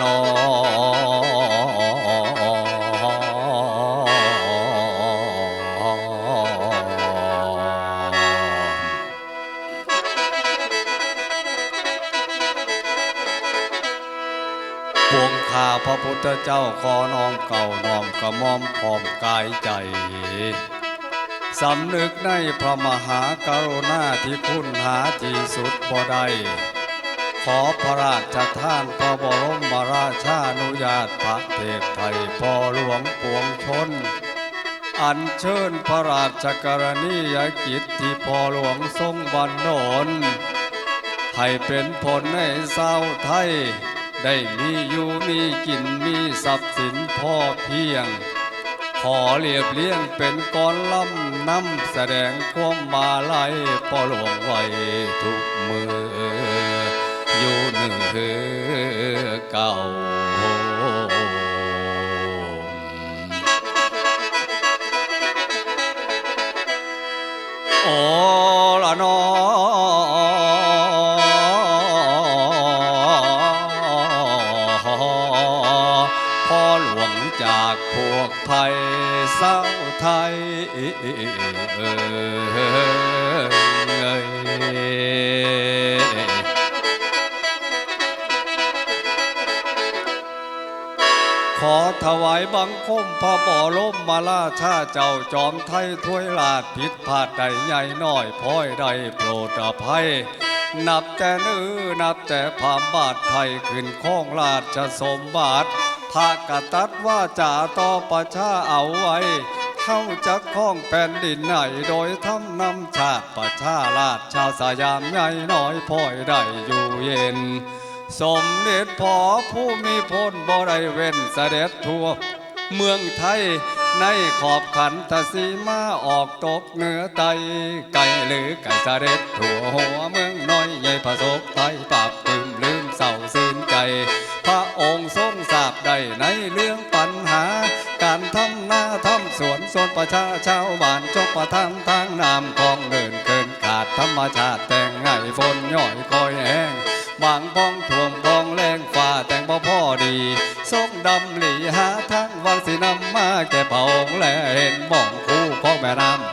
นอพวงข้าพระพุทธเจ้าขอน้อมเก่าน้อมกระม่อมพร้อมกายใจสำนึกในพระมหากรุณาที่คุณหาที่สุดบ่ได้ ขอพระราชทานพระบรมราชานุญาตพระเทพไทยพ่อหลวงปวงชน อัญเชิญพระราชกรณียกิจที่พ่อหลวงทรงบันดลให้เป็นผลในเศร้าวไทย ได้มีอยู่มีกินมีทรัพย์สินพ่อเพียง ขอเรียบเลี้ยงเป็นก้อนล่ำนำแสดงความมาลัยปอหลวงไว้ทุกมือ อยู่หนึ่งคือเก่าโอ้ละนอพ่อหลวงจากพวกไทยเศร้าไทยเอ่ย อถวายบังคมพระบ่อร่มมาล่าชาเจ้าจอมไทยถ้วยลาดผิดพลาดใดใหญ่น้อยพ้อยใดโปรดอภัย นับแต่นื้อนับแต่พามบาทไทยขึ้นข้องราชสมบัติภาคกตัดว่าจ่าต่อประชาเอาไว้เข้าจักข้องแผ่นดินไหนโดยทำนำชาติประชาราชชาวสยามใหญ่น้อยพ้อยได้อยู่เย็น สมเด็จพอผู้มีพลบริเวณเสด็จทั่ว เมืองไทยในขอบขันทศีมาออกตกเหนือไตไก่หรือไก่เสด็จทั่วหัวเมืองน้อยใหญ่ประสบไทยปราบปลื้มลืมเศร้าซื่นใจพระองค์ทรงทราบได้ในเรื่องปัญหา การทำนาทำสวนส่วนประชาชาวบ้านจกประทานทางน้ำคลองเดินเกินขาดธรรมชาติแต่งไงฝนย่อย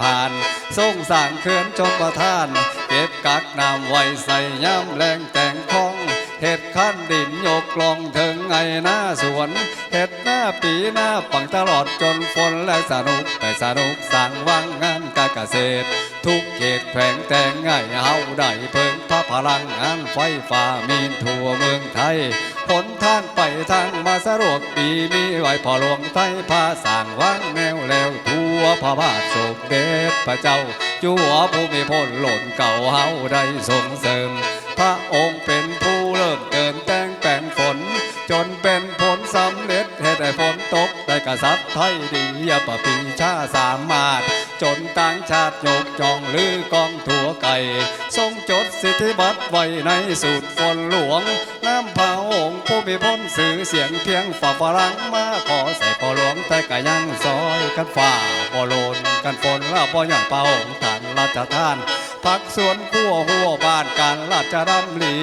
ผ่านส่งสร้างเขื่อนจนประทาน เก็บกักน้ำไว้ใส่ย่ำแรงแต่งคองเห็ดขั้นดินยกกลองถึงไงหน้าสวนเห็ดหน้าปีหน้าปังตลอดจนฝนและสนุกไปสนุกสร้างวังงานการเกษตร ทุกเขตแขวงแต่งง่ายเฮาได้เพิ่งพระพลังงานไฟฟ้ามีนทั่วเมืองไทยผลทางไปทางมาสะดวกดีมีไว้พอหลวงไทยพาสร้างวังแนวแล้ว วพระบาทสมเด็จพระเจ้าจัวผู้มีพลหล่นเก่าเฮาได้ส่งเสริม พระองค์เป็นผู้เริ่มเติมแต่งแปลงฝน จนเป็นผลสำเร็จให้ได้ฝนตกได้กษัตริย์ไทยดีอย่าประปีชาสามารถ จนต่างชาติยกจองลือกองถั่วไก่ทรงจดสิทธิบัตรไว้ในสูตรฝนหลวง น้ำพระองค์ผู้มีพ้นสื่อเสียงเพียงฝ่าฝรั่งมาขอใส่พอหลวงแต่ก็ยังซอยกันฝ่าพอโลนกันฝนแล้วพอหย่อนพระองค์ท่านราชทานพักสวนขั้วหัวบ้านการราชดำหลี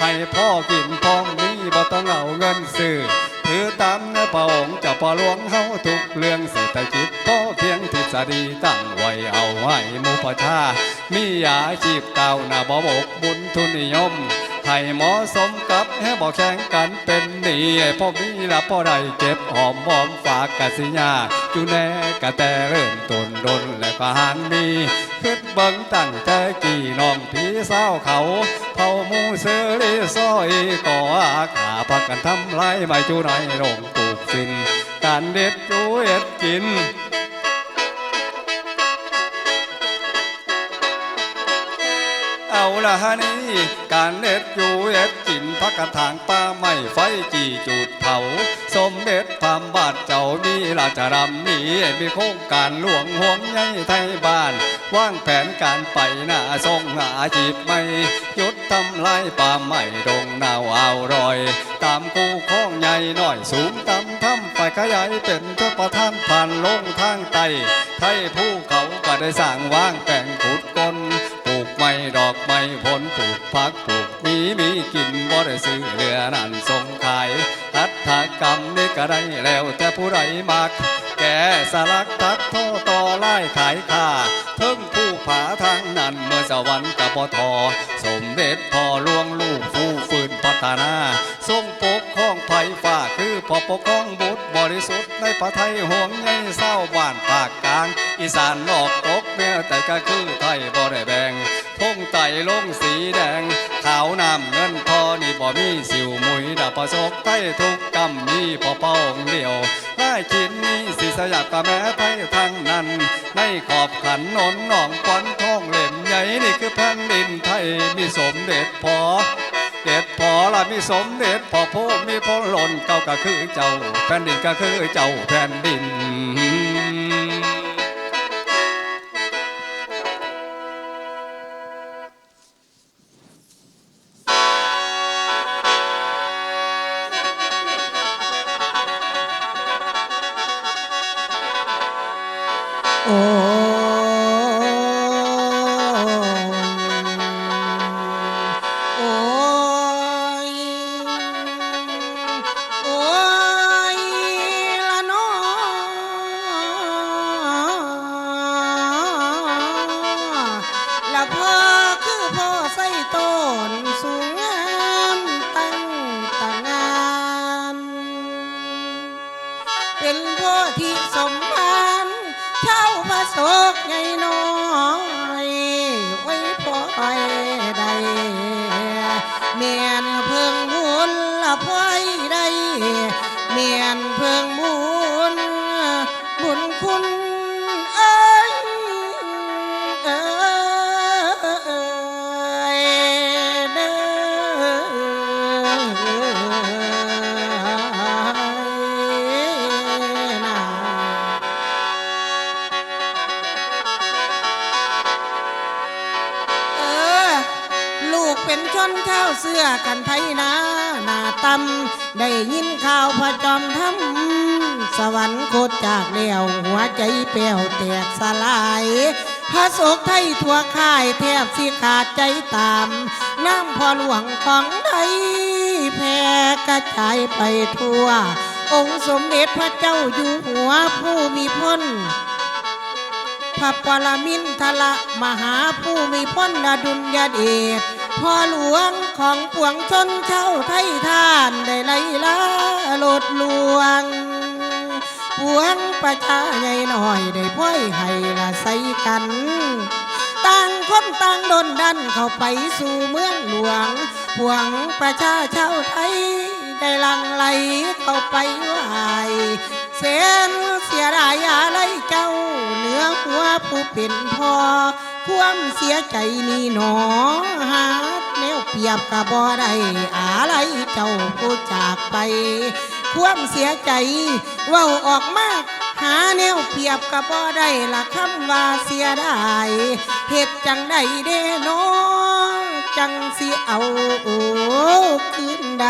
ให้พ่อกินพ้องนี้บ่ต้องเอาเงินซื้อ ถือตามเนื้อพระองค์เจะพอหลวงเฮาทุกเรื่องเศรษฐกิจพอเพียงทฤษฎีตั้งไว้เอาไว้หมู่ปชามีอาชีพเก่าหน้าบ่บกบุญทุนนิยมให้เหมาะสมกับให้บ่แข่งกันเป็นหนี้ให้พ่อมีละพ่อได้เก็บหอมบอมฝากกสิยาอยู่แน่กะแต่เริ่มต้นดนและก็หางมีคิดเบิ่งตั้งแต่กี่น้องพี่สาวเขาเผามูเสือรีซอยก่ออาขา กันทำลายไม่จูในโรงปลูกฟินการเด็ดจู้เอ็ดกินเอาละฮะนี่การเล็ดอยู่เอ็ดกินพักกระถางป้าไม่ไฟจีจุดเผาสม ราชดำนี้มีโครงการหลวงห่วงใยไทยบ้านวางแผนการไปหน้าทรงอาชีพไม่ยุดทำลายป่าไม้ดงนาวเอารอย ตามกูข้องใหญ่หน่อยสูงต่ำทำไปขยายเป็นเจ้าประทานผ่านลงทางไตไทยผู้เขาก็ได้สร้างว่างแปลงขุดกลปลูกไม้ดอกไม้ผลปลูกผักปลูกมีมีกินบ่ได้ซื้อเรือนั่นส่งขาย ถกรรมนี่ก็ไดแล้วแต่ผู้ใดมัก แกสลักทักโทต่อไล่ขายค่าเทิงผู้ผาทางนั้นเมื่อสวรรค์กับปทสมเด็จพ่อหลวงลูกผู้ฟื้นพัฒนาทรงปกข้องไผ่ฝ่าคือพอปกครองบุตรบริสุทธิ์ในประไทยห่วงใยเศร้าบ้านภาคกลาง อีสานนอกต แม้แต่ก็คือไทยบ่ได้แบ่งทงไตลงสีแดง ขาวน้ำเงินพอนี่บ่มีสิวมุยดาบประสกไทยทุกกำมีพอเป้าองเดียวได้กินนี้สิสยักกะแม้ไทยทั้งนั้น ในขอบขันนนหนองควันทองเหล่มใหญ่นี่คือแผ่นดินไทยมีสมเด็จพอเด็ดพอละมีสมเด็จพอโพมีพลหล่นเก่าก็คือเจ้า แผ่นดินก็คือเจ้าแผ่นดิน เเป็นชนเท้าเสื้อกันไทยนาหน้าตำได้ยินข่าวพระจอมทำสวรรคตจากแล้วหัวใจเปลวแตกสลายพระโศกไทยทั่วค่ายแทบสิขาดใจตามน้ำพอหลวงของไทยแผ่กระจายไปทั่ว องค์สมเด็จพระเจ้าอยู่หัวผู้มีพ้นพระปรมินทรมหาผู้มีพ้นอดุลยเดช พ่อหลวงของปวงชนเช่าไทยท่านได้ไล่ลาโลดลวง ปวงประชาใหญ่หน่อยได้พ้อยให้ละใสกัน ต่างคนต่างโดนดันเข้าไปสู่เมืองหลวงพวงประชาชาวไทยได้ลังไหลเข้าไปไหวเส้นเสียดายอะไรเจ้าเหนือหัวผู้เป็นพ่อ ความเสียใจนี่หนอหาแนวเปรียบกับบ่ได้อะไรเจ้าผู้จากไป ความเสียใจเว่าออกมากหาแนวเปรียบกับบ่ได้ละคำว่าเสียดายเหตุจังใดเด้นอจังสิเอาคืนใด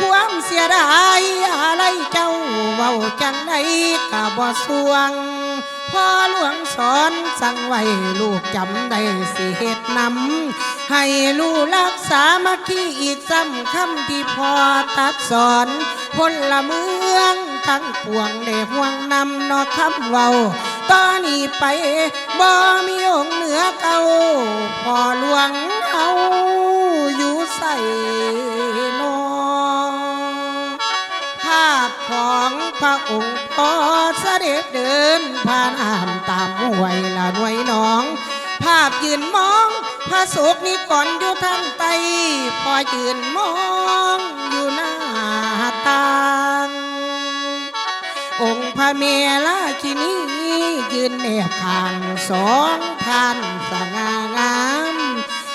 ความเสียดายอะไรเจ้าเว้าจังใดกะบ่สวง พ่อหลวงสอนสั่งไว้ลูกจำได้สิเหตุนำให้ลูกรักษามาคีอีกซ้ำคำที่พ่อตัดสอนพลเมืองทั้งปวงได้ห่วงนำนอคำเว้าตอนนี้ไปบ่มีองค์เหนือเก่าพ่อหลวงเอาอยู่ใส่ พระองค์พอเสด็จเดินผ่านอ่ามตามห้วยละหน่วยน้อง ภาพยืนมองพระโศกนี้ก่อนอยู่ทางใต้พอยืนมองอยู่หน้าต่างองค์พระเมราชินียืนแนบข้างสองท่านสง่างาม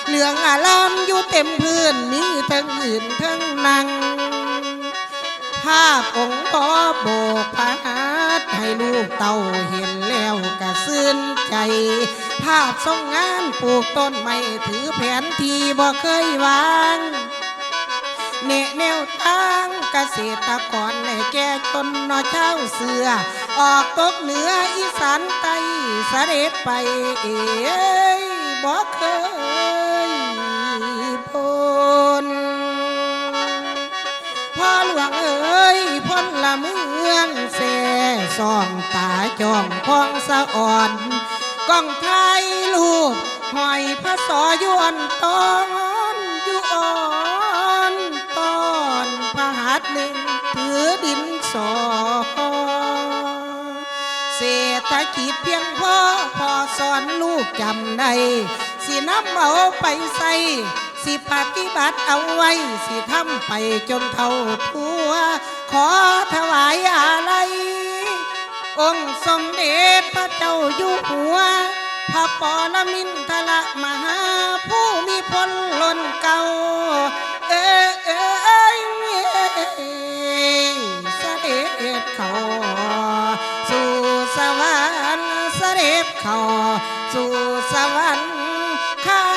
เหลืองอารามอยู่เต็มพื้นมีทั้งอื่นทั้งนั่ง ภาพองค์พ่อโบกพาหัดให้ลูกเต่าเห็นแล้วกระซื่นใจ ภาพทรงงานปลูกต้นไม้ถือแผนที่บ่เคยวางเนแนวทางเกษตรกรในแก่จนนอเช้าเสือ ออกตกเหนืออีสานใต้เสด็จไปเอ้ยบ่เคย หลวงเอ้ยพ้นละเมืองเสส่องตาจ้องพองสะอ่อนกล้องไทยลูกหอยพระสอยวนตอนยู่อ่อนตอนพระหัหนึ่งถือดินสอเศรษฐกิจเพียงพอพอสอนลูกจำได้สินำเอาไปใส่ สิปฏิบัติเอาไว้ สิทำไปจนเท่าทัว ขอถวายอะไร องค์สมเด็จพระเจ้าอยู่หัว พระปรมินทรมหาผู้มีพลล้นเก่า เอ้ยเอ้ยเสด็จเขาสู่สวรรค์เสด็จเขาสู่สวรรค์ข้า